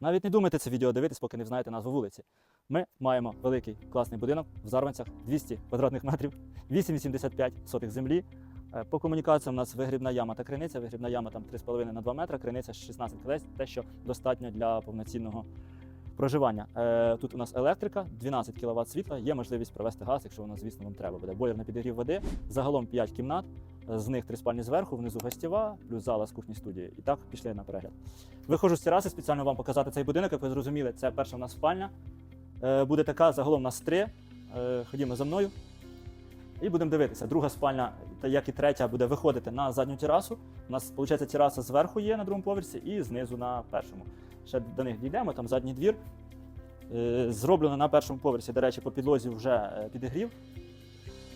Навіть не думайте це відео дивитись, поки не знаєте назву вулиці. Ми маємо великий класний будинок в Зарванцях, 200 квадратних метрів, 8,85 сотих землі. Е, По комунікаціям у нас вигрібна яма та криниця. Вигрібна яма там 3,5 на 2 метри, криниця 16 колець, те, що достатньо для повноцінного проживання. Е, Тут у нас електрика, 12 кВт світла, є можливість провести газ, якщо воно, звісно, вам треба буде. Бойлер на підігрів води, загалом 5 кімнат, з них 3 спальні зверху, внизу гостєва, плюс зала з кухні студії. І так пішли на перегляд. Виходжу з тераси спеціально вам показати цей будинок, як ви зрозуміли, це перша у нас спальня. Е, Буде така, загалом у нас три. Е, Ходімо за мною. І будемо дивитися. Друга спальня, як і третя, буде виходити на задню терасу. У нас, виходить, тераса зверху є на другому поверсі і знизу на першому. Ще до них дійдемо, там задній двір. Е, Зроблено на першому поверсі, до речі, по підлозі вже підігрів.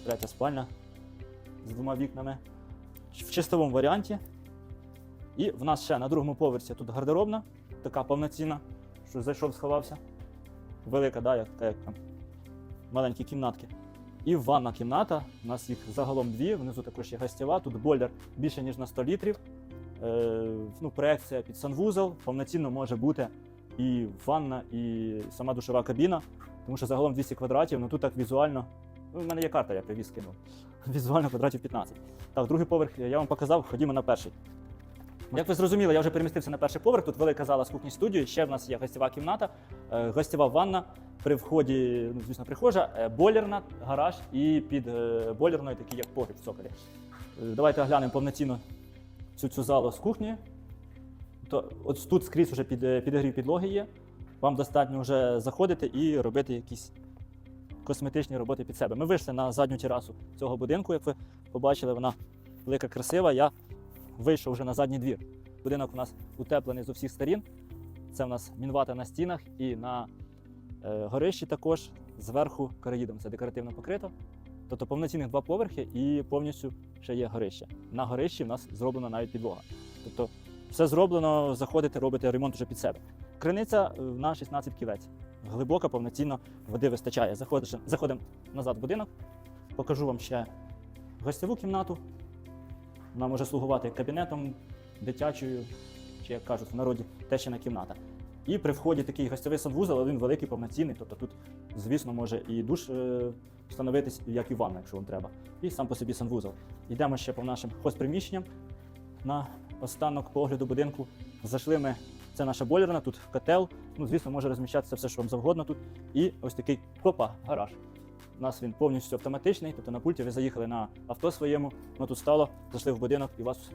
Третя спальня з двома вікнами. В чистовому варіанті. І в нас ще на другому поверсі тут гардеробна, така повноцінна, що зайшов, сховався. Велика, да, як, як там маленькі кімнатки. І ванна кімната. У нас їх загалом дві. Внизу також є гостєва. Тут бойлер більше, ніж на 100 літрів. Е, ну, проекція під санвузол. Повноцінно може бути і ванна, і сама душова кабіна. Тому що загалом 200 квадратів, ну тут так візуально. Ну, в мене є карта, я привіз кинув. Візуально квадратів 15. Так, другий поверх я вам показав, ходімо на перший. Як ви зрозуміли, я вже перемістився на перший поверх. Тут велика зала з кухні студії. Ще в нас є гостєва кімната, е, гостєва ванна. При вході, ну, звісно, прихожа, е, бойлерна, гараж і під е, бойлерною такий як погріб в цоколі. Давайте оглянемо повноцінно цю, цю залу з кухні. То, от тут скрізь вже під, підігрів підлоги є. Вам достатньо вже заходити і робити якісь косметичні роботи під себе. Ми вийшли на задню терасу цього будинку, як ви побачили, вона велика, красива. Я вийшов вже на задній двір. Будинок у нас утеплений з усіх сторін. Це у нас мінвата на стінах і на е, горищі також зверху караїдом. Це декоративно покрито. Тобто повноцінних два поверхи і повністю ще є горище. На горищі в нас зроблена навіть підлога. Тобто все зроблено, заходите, робите ремонт вже під себе. Криниця е, на 16 кілець. Глибока, повноцінно води вистачає. Заходиш, заходимо назад в будинок, покажу вам ще гостєву кімнату. Вона може слугувати кабінетом, дитячою, чи як кажуть в народі, тещина кімната. І при вході такий гостєвий санвузол, але він великий, повноцінний. Тобто тут, звісно, може і душ е, встановитись, як і ванна, якщо вам треба. І сам по собі санвузол. Йдемо ще по нашим хозприміщенням. На останок погляду будинку зайшли ми. Це наша бойлерна, тут котел. Ну, звісно, може розміщатися все, що вам завгодно тут. І ось такий копа, гараж. У нас він повністю автоматичний, тобто на пульті ви заїхали на авто своєму, воно тут стало, зайшли в будинок і вас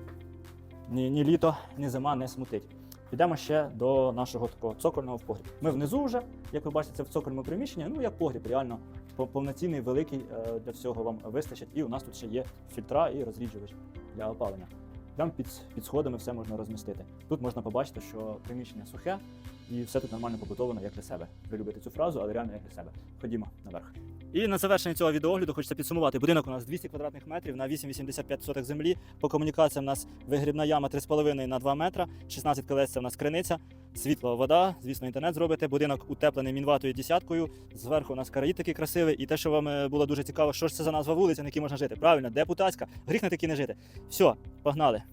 ні, ні літо, ні зима не смутить. Підемо ще до нашого такого цокольного в погріб. Ми внизу вже, як ви бачите, це в цокольному приміщенні, ну як погріб, реально повноцінний, великий е, для всього вам вистачить. І у нас тут ще є фільтра і розріджувач для опалення. Там під, під сходами все можна розмістити. Тут можна побачити, що приміщення сухе і все тут нормально побутовано, як для себе. Ви любите цю фразу, але реально як для себе. Ходімо наверх. І на завершення цього відеогляду хочеться підсумувати. Будинок у нас 200 квадратних метрів на 8,85 соток землі. По комунікаціям у нас вигрібна яма 3,5 на 2 метра, 16 колес це у нас криниця, світло, вода, звісно, інтернет зробите. Будинок утеплений мінватою десяткою. Зверху у нас караїд такий красивий. І те, що вам е, було дуже цікаво, що ж це за назва вулиця, на якій можна жити. Правильно, депутатська. Гріх на такі не жити. Все, погнали.